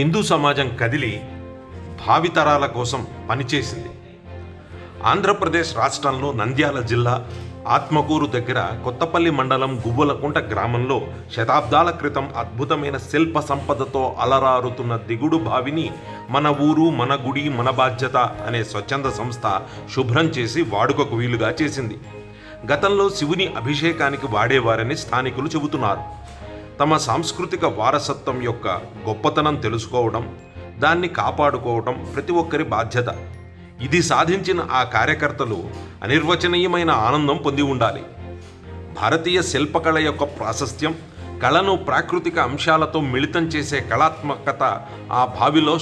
హిందూ సమాజం కదిలి భావితరాల కోసం పనిచేసింది. ఆంధ్రప్రదేశ్ రాష్ట్రంలో నంద్యాల జిల్లా ఆత్మకూరు దగ్గర కొత్తపల్లి మండలం గువ్వలకుంట గ్రామంలో శతాబ్దాల క్రితం అద్భుతమైన శిల్ప సంపదతో అలరారుతున్న దిగుడు బావిని మన ఊరు మన గుడి మన బాధ్యత అనే స్వచ్ఛంద సంస్థ శుభ్రం చేసి వాడుకకు వీలుగా చేసింది. గతంలో శివుని అభిషేకానికి వాడేవారని స్థానికులు చెబుతున్నారు. తమ సాంస్కృతిక వారసత్వం యొక్క గొప్పతనం తెలుసుకోవడం దాన్ని కాపాడుకోవడం ప్రతి ఒక్కరి బాధ్యత. ఇది సాధించిన ఆ కార్యకర్తలు అనిర్వచనీయమైన ఆనందం పొంది ఉండాలి. భారతీయ శిల్పకళ యొక్క ప్రాశస్త్యం కళను ప్రాకృతిక అంశాలతో మిళితం చేసే కళాత్మకత ఆ భావిలో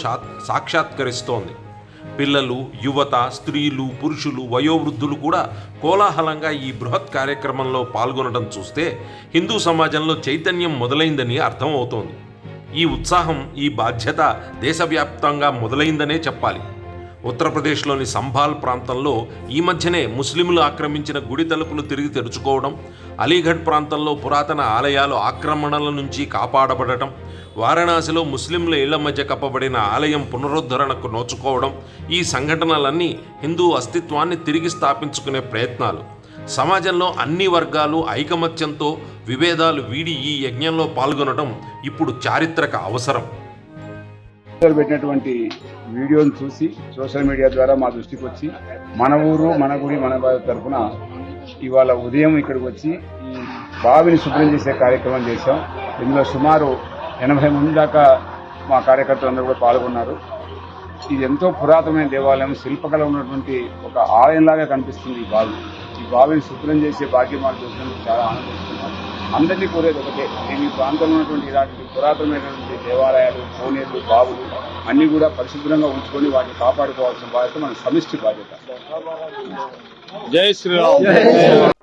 సాక్షాత్కరిస్తోంది. పిల్లలు యువత స్త్రీలు పురుషులు వయోవృద్ధులు కూడా కోలాహలంగా ఈ బృహత్ కార్యక్రమంలో పాల్గొనడం చూస్తే హిందూ సమాజంలో చైతన్యం మొదలైందని అర్థమవుతోంది. ఈ ఉత్సాహం ఈ బాధ్యత దేశవ్యాప్తంగా మొదలైందనే చెప్పాలి. ఉత్తరప్రదేశ్లోని సంభాల్ ప్రాంతంలో ఈ మధ్యనే ముస్లింలు ఆక్రమించిన గుడి తలుపులు తిరిగి తెరుచుకోవడం అలీగఢ్ ప్రాంతంలో పురాతన ఆలయాలు ఆక్రమణల నుంచి కాపాడబడటం వారణాసిలో ముస్లింల ఇళ్ళ మధ్య కప్పబడిన ఆలయం పునరుద్ధరణకు నోచుకోవడం ఈ సంఘటనలన్నీ హిందూ అస్తిత్వాన్ని తిరిగి స్థాపించుకునే ప్రయత్నాలు. సమాజంలో అన్ని వర్గాలు ఐకమత్యంతో విభేదాలు వీడి ఈ యజ్ఞంలో పాల్గొనడం ఇప్పుడు చారిత్రక అవసరం. పెట్టినటువంటి వీడియోని చూసి సోషల్ మీడియా ద్వారా మా దృష్టికి వచ్చి మన ఊరు మన గుడి మన తరఫున ఇవాళ ఉదయం ఇక్కడికి వచ్చి ఈ బావిని శుభ్రం చేసే కార్యక్రమం చేశాం. ఇందులో సుమారు ఎనభై మంది దాకా మా కార్యకర్తలు అందరూ కూడా పాల్గొన్నారు. ఇది ఎంతో పురాతనమైన దేవాలయం శిల్పకళ ఉన్నటువంటి ఒక ఆలయంలాగా కనిపిస్తుంది ఈ బావి. ఈ బావిని శుభ్రం చేసే భాగ్యం మాకు దొరికినందుకు చాలా ఆనందిస్తున్నాం. అందరినీ కోరేది ఒకటే మేము ఈ ప్రాంతంలో ఉన్నటువంటి ఇలాంటి పురాతనమైనటువంటి దేవాలయాలు కోనేరు బావులు అన్నీ కూడా పరిశుభ్రంగా ఉంచుకొని వాటిని కాపాడుకోవాల్సిన బాధ్యత మన సమిష్టి బాధ్యత. జై శ్రీరామ్.